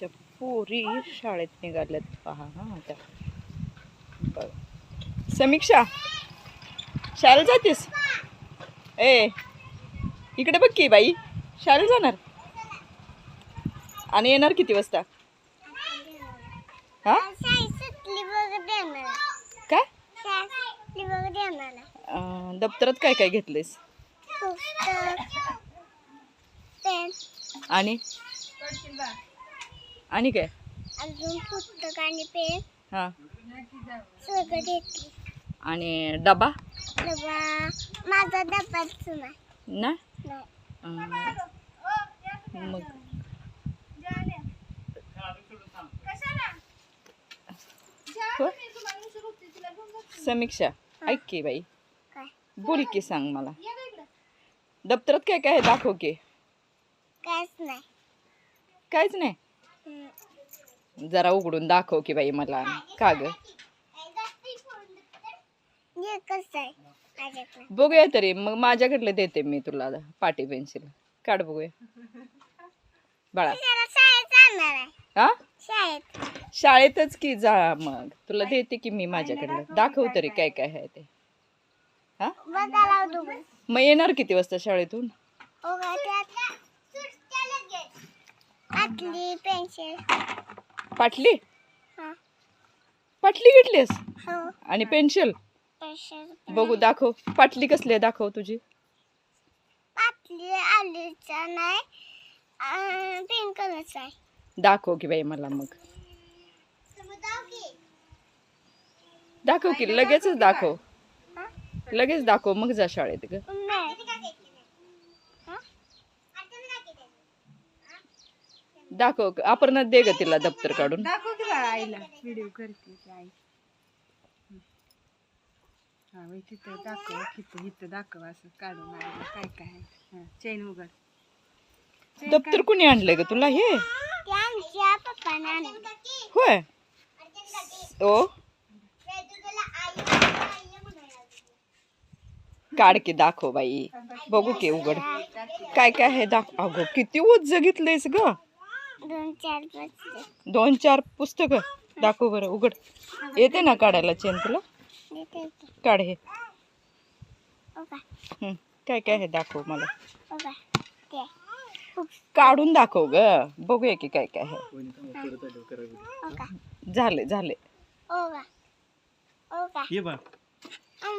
आमच्या पोरी शाळेत निघाल्यात. पहा हा आता बघ. समीक्षा शाळेला जातीस? ए इकडे बघ की बाई. शाळेला जाणार? आणि येणार किती वाजता? हा? काय? दप्तरात काय काय घेतलेस आणि? आणि काय? अजून पुस्तक आणि पेन. हा. सगळं घेतली. आणि डबा? डबा. माझा डबाच नाही. ना? नाही. अं, मग. हो? समीक्षा ऐक की बाई. काय? बोल की सांग मला. दप्तरात काय काय आहे दाखव की. काहीच नाही. काहीच नाही. जरा उघडून दाखव की बाई मला. का ग? बघूया तरी. मग माझ्याकडलं देते मी तुला पाटी पेन्सिल. काढ बघूया. बाळा. हा? शाळेत. शाळेतच की जा मग. तुला देते की मी माझ्याकडलं. दाखव तरी काय काय आहे ते. हा? मग येणार किती वाजता शाळेतून हो का त्यात आतली पेन्सिल. पाटली? हा. पाटली घेतलीस? हो. आणि पेन्सिल? पेन्सिल बघू दाखव. पाटली कसली आहे? दाखव तुझी. आतली आलीचा नाही पिंक कलरचा आहे. दाखव की बाई मला मग. दाखव की लगेचच दाखव. हा? लगेच दाखव मग जा शाळेत ग नाही हा? दाखव आपण दे ग तिला दप्तर काढून. दाखव की बाळा आईला. व्हिडिओ करते ती आई. हं. बाई तिथं दाखव तिथं इथं दाखव असं काढून आईला. काय काय आहे? हा चैन उघड. चैन दप्तर कुणी आणलंय ग तुला हे? होय. ओ. काढ की दाखव बाई. बघू की उघड. काय काय आहे? दाखव. अगो किती उज्ज घेतलंयस ग. दोन चार पाच दोन चार पुस्तक? दाखव बरं उघड. येते ना काढायला चेन तुला? देते काढ हे. हो का हं, काय काय आहे दाखव मला. हो का ते काढून दाखव ग. बघूया की काय काय आहे हो. का झाले झाले. हो का हो का ये बा.